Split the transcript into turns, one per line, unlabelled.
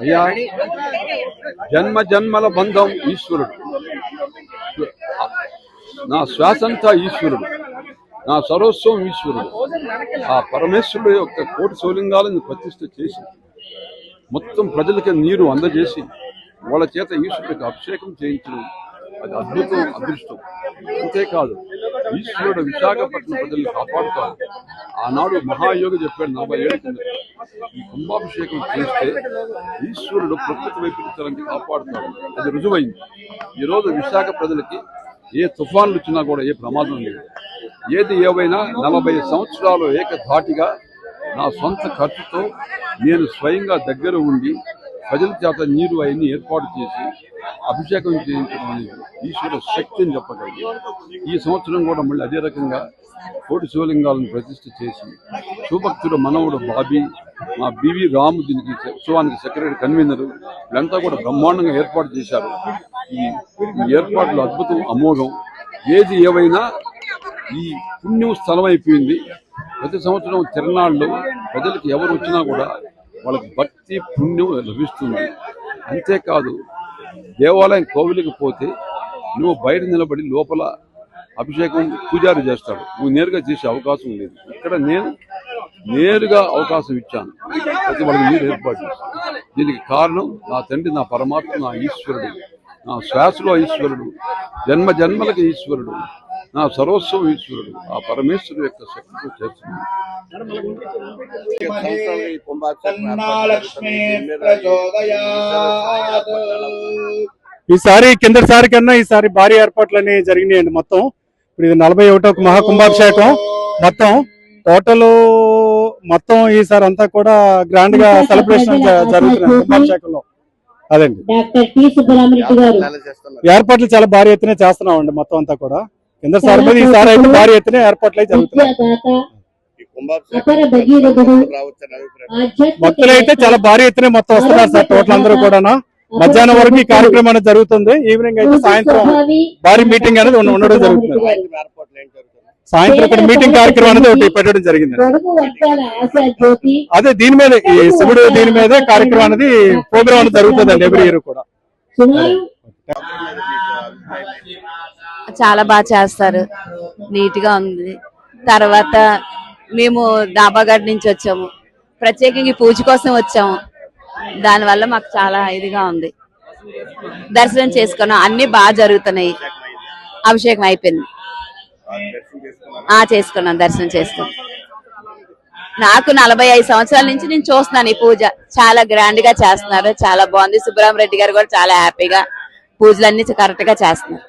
అయ్యా జన్మ జన్మల బంధం ఈశ్వరుడు. నా శ్వాసంతా ఈశ్వరుడు. నా సర్వస్వం ఈశ్వరుడు. ఆ పరమేశ్వరుడు యొక్క కోటి శివలింగాలను ప్రతిష్ఠ చేసి మొత్తం ప్రజలకి నీరు అందజేసి వాళ్ళ చేత ఈశ్వరుడికి అభిషేకం చేయించడం అది అద్భుతం అదృష్టం. అంతేకాదు ఈశ్వరుడు విశాఖపట్నం ప్రజల్ని కాపాడుతాడు. ఆనాడు మహాయోగి చెప్పాడు నలభై ఏడు ఈ కుంభాభిషేకం చేస్తే ఈశ్వరుడు ప్రకృతి వైపరీత్యాలను కాపాడుతాడు. అది రుజువైంది. ఈరోజు విశాఖ ప్రజలకి ఏ తుఫాన్లు వచ్చినా కూడా ఏ ప్రమాదం లేదు. ఏది ఏవైనా నలభై సంవత్సరాలు ఏకధాటిగా నా సొంత ఖర్చుతో నేను స్వయంగా దగ్గర ఉండి ప్రజల చేత నీరు అవన్నీ ఏర్పాటు చేసి అభిషేకం చేయించడం అనేది ఈశ్వర శక్తి అని చెప్పగలిగింది ఈ సంవత్సరం కూడా మళ్ళీ అదే రకంగా కోటి శివలింగాలను ప్రతిష్ఠ చేసి శివభక్తుడు మనవుడు బాబీ మా బివి రాము దీనికి ఉత్సవానికి సెక్రటరీ కన్వీనర్ వీళ్ళంతా కూడా బ్రహ్మాండంగా ఏర్పాటు చేశారు. ఈ ఈ ఏర్పాట్లు అద్భుతం అమోఘం. ఏది ఏవైనా ఈ పుణ్యం స్థలం అయిపోయింది ప్రతి సంవత్సరం తిరణాళ్ళు ప్రజలకు ఎవరు వచ్చినా కూడా వాళ్ళకి భక్తి పుణ్యం లభిస్తుంది. అంతేకాదు దేవాలయం కోవిలికి పోతే నువ్వు బయట నిలబడి లోపల అభిషేకం పూజారి చేస్తాడు. నువ్వు నేరుగా చేసే అవకాశం లేదు. ఇక్కడ నేను నేరుగా అవకాశం ఇచ్చాను. ప్రతి వాళ్ళకి మీరు ఏర్పాటు దీనికి కారణం నా తండ్రి నా పరమాత్మ నా ఈశ్వరుడు. నా శ్వాసలో ఈశ్వరుడు. జన్మ జన్మలకు ఈశ్వరుడు. నా సర్వస్వం ఈశ్వరుడు. ఆ పరమేశ్వరుడు యొక్క శక్తితో చేస్తున్నాను.
ఈసారి కిందటిసారి కన్నా ఈసారి భారీ ఏర్పాట్లన్నీ జరిగినాయండి మొత్తం. ఇప్పుడు ఇది నలభై ఒకటో మహాకుంభాభిషేకం మొత్తం టోటల్ మొత్తం ఈసారి అంతా కూడా గ్రాండ్గా సెలబ్రేషన్ జరుగుతున్నాయి కుంభాభిషేకంలో. అదండి. ఏర్పాట్లు చాలా భారీ ఎత్తున చేస్తున్నాం అండి మొత్తం అంతా కూడా. కిందసారి మీద ఈసారి అయితే భారీ ఎత్తున ఏర్పాట్లు అయితే జరుగుతున్నాయి. భక్తులు అయితే చాలా భారీ ఎత్తున మొత్తం వస్తున్నారు సార్ టోటల్ అందరూ కూడా మధ్యాహ్నం వరకు ఈ కార్యక్రమం అనేది జరుగుతుంది. ఈవినింగ్ అయితే సాయంత్రం భారీ మీటింగ్ అనేది ఉండ- ఉండడం జరుగుతుంది. సాయంత్రం ఇక్కడ మీటింగ్ కార్యక్రమం అనేది ఒకటి పెట్టడం జరిగింది. అదే దీని మీద ఈ శివుడు దీని మీదే కార్యక్రమం అనేది ప్రోగ్రామ్ అనేది జరుగుతుంది ఎవ్రీ ఇయర్ కూడా.
చాలా బాగా చేస్తారు. నీట్గా ఉంది. తర్వాత మేము డాబాగడ్ నుంచి వచ్చాము. ప్రత్యేకంగా ఈ పూజ కోసం వచ్చాము. దానివల్ల మాకు చాలా ఇదిగా ఉంది. దర్శనం చేసుకున్నాం. అన్ని బాగా జరుగుతున్నాయి. అభిషేకం అయిపోయింది. ఆ చేసుకున్నాం. దర్శనం చేసుకున్నాం. నాకు నలభై ఐదు సంవత్సరాల నుంచి నేను చూస్తున్నాను ఈ పూజ. చాలా గ్రాండ్గా చేస్తున్నారు. చాలా బాగుంది. సుబ్బరామరెడ్డి గారు కూడా చాలా హ్యాపీగా పూజలన్నీ కరెక్ట్గా చేస్తున్నారు.